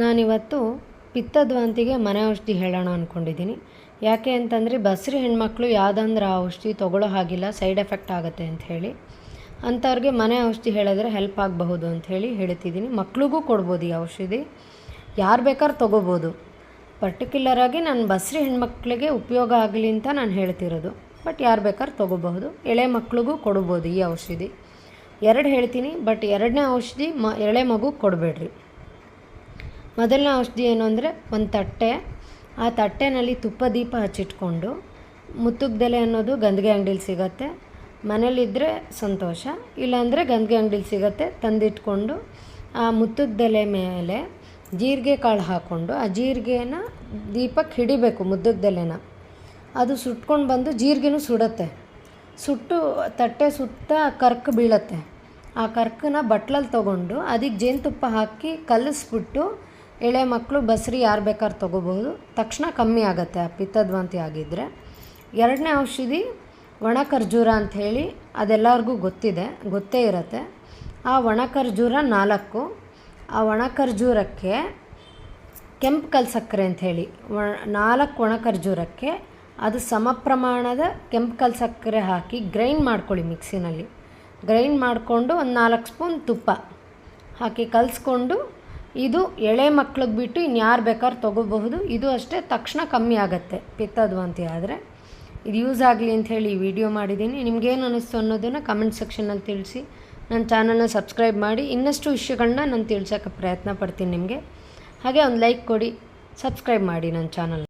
ನಾನಿವತ್ತು ಪಿತ್ತದ್ವಾಂತಿಗೆ ಮನೆ ಔಷಧಿ ಹೇಳೋಣ ಅಂದ್ಕೊಂಡಿದ್ದೀನಿ ಯಾಕೆ ಅಂತಂದರೆ ಬಸ್ರಿ ಹೆಣ್ಮಕ್ಳು ಯಾವುದಂದ್ರೆ ಆ ಔಷಧಿ ತೊಗೊಳ್ಳೋ ಹಾಗಿಲ್ಲ, ಸೈಡ್ ಎಫೆಕ್ಟ್ ಆಗುತ್ತೆ ಅಂತ ಹೇಳಿ. ಅಂಥವ್ರಿಗೆ ಮನೆ ಔಷಧಿ ಹೇಳಿದ್ರೆ ಹೆಲ್ಪ್ ಆಗಬಹುದು ಅಂತ ಹೇಳಿ ಹೇಳ್ತಿದ್ದೀನಿ. ಮಕ್ಳಿಗೂ ಕೊಡ್ಬೋದು ಈ ಔಷಧಿ. ಯಾರು ಬೇಕಾದ್ರೂ ತೊಗೋಬೋದು. ಪರ್ಟಿಕ್ಯುಲರಾಗಿ ನಾನು ಬಸ್ರಿ ಹೆಣ್ಮಕ್ಳಿಗೆ ಉಪಯೋಗ ಆಗಲಿ ಅಂತ ನಾನು ಹೇಳ್ತಿರೋದು. ಬಟ್ ಯಾರು ಬೇಕಾದ್ರೂ ತೊಗೋಬಹುದು. ಎಳೆ ಮಕ್ಳಿಗೂ ಕೊಡ್ಬೋದು ಈ ಔಷಧಿ. ಎರಡು ಹೇಳ್ತೀನಿ, ಬಟ್ ಎರಡನೇ ಔಷಧಿ ಮ, ಎಳೆ ಮಗು ಕೊಡಬೇಡ್ರಿ. ಮೊದಲನೇ ಔಷಧಿ ಏನು ಅಂದರೆ ಒಂದು ತಟ್ಟೆ. ಆ ತಟ್ಟೆನಲ್ಲಿ ತುಪ್ಪ ದೀಪ ಹಚ್ಚಿಟ್ಕೊಂಡು ಮುತ್ತುಗ್ದೆಲೆ ಅನ್ನೋದು ಗಂದಿಗೆ ಅಂಗಡೀಲಿ ಸಿಗತ್ತೆ. ಮನೇಲಿದ್ದರೆ ಸಂತೋಷ, ಇಲ್ಲಾಂದರೆ ಗಂದಿಗೆ ಅಂಗಡೀಲಿ ಸಿಗತ್ತೆ. ತಂದಿಟ್ಕೊಂಡು ಆ ಮುತ್ತುಗ್ದೆಲೆ ಮೇಲೆ ಜೀರಿಗೆ ಕಾಳು ಹಾಕ್ಕೊಂಡು ಆ ಜೀರಿಗೆನ ದೀಪಕ್ಕೆ ಹಿಡಿಬೇಕು ಮುದ್ದಗ್ದೆಲೆನ ಅದು ಸುಟ್ಕೊಂಡು ಬಂದು ಜೀರಿಗೆನೂ ಸುಡತ್ತೆ. ಸುಟ್ಟು ತಟ್ಟೆ ಸುತ್ತ ಕರ್ಕ್ ಬೀಳತ್ತೆ. ಆ ಕರ್ಕನ ಬಟ್ಲಲ್ಲಿ ತೊಗೊಂಡು ಅದಕ್ಕೆ ಜೇನುತುಪ್ಪ ಹಾಕಿ ಕಲಿಸ್ಬಿಟ್ಟು ಎಳೆ ಮಕ್ಕಳು ಬಸ್ರಿ ಯಾರು ಬೇಕಾದ್ರೂ ತೊಗೋಬಹುದು. ತಕ್ಷಣ ಕಮ್ಮಿ ಆಗುತ್ತೆ. ಆ ಪಿತ್ತದ್ವಾಂತಿ ಆಗಿದ್ದರೆ ಎರಡನೇ ಔಷಧಿ ಒಣ ಖರ್ಜೂರ ಅಂಥೇಳಿ ಅದೆಲ್ಲರಿಗೂ ಗೊತ್ತಿದೆ. ಗೊತ್ತೇ ಇರತ್ತೆ. ಆ ಒಣ ಖರ್ಜೂರ ನಾಲ್ಕು, ಆ ಒಣ ಖರ್ಜೂರಕ್ಕೆ ಕೆಂಪು ಕಲ್ ಸಕ್ಕರೆ ಅಂಥೇಳಿ ನಾಲ್ಕು ಒಣ ಖರ್ಜೂರಕ್ಕೆ ಅದು ಸಮ ಪ್ರಮಾಣದ ಕೆಂಪು ಕಲ್ ಸಕ್ಕರೆ ಹಾಕಿ ಗ್ರೈಂಡ್ ಮಾಡ್ಕೊಳ್ಳಿ ಮಿಕ್ಸಿನಲ್ಲಿ. ಗ್ರೈಂಡ್ ಮಾಡಿಕೊಂಡು ಒಂದು ನಾಲ್ಕು ಸ್ಪೂನ್ ತುಪ್ಪ ಹಾಕಿ ಕಲಿಸ್ಕೊಂಡು ಇದು ಎಳೆ ಮಕ್ಳಿಗೆ ಬಿಟ್ಟು ಇನ್ಯಾರು ಬೇಕಾದ್ರೂ ತೊಗೋಬಹುದು. ಇದು ಅಷ್ಟೇ ತಕ್ಷಣ ಕಮ್ಮಿ ಆಗುತ್ತೆ. ಪಿತ್ತದ್ವಾಂತಿ ಆದರೆ ಇದು ಯೂಸ್ ಆಗಲಿ ಅಂತ ಈ ವಿಡಿಯೋ ಮಾಡಿದ್ದೀನಿ. ನಿಮ್ಗೇನು ಅನ್ನಿಸ್ತು ಅನ್ನೋದನ್ನು ಕಮೆಂಟ್ ಸೆಕ್ಷನಲ್ಲಿ ತಿಳಿಸಿ. ನನ್ನ ಚಾನಲ್ನ ಸಬ್ಸ್ಕ್ರೈಬ್ ಮಾಡಿ. ಇನ್ನಷ್ಟು ವಿಷಯಗಳನ್ನ ನಾನು ತಿಳ್ಸೋಕೆ ಪ್ರಯತ್ನ ಪಡ್ತೀನಿ ನಿಮಗೆ. ಹಾಗೆ ಒಂದು ಲೈಕ್ ಕೊಡಿ. ಸಬ್ಸ್ಕ್ರೈಬ್ ಮಾಡಿ ನನ್ನ ಚಾನಲ್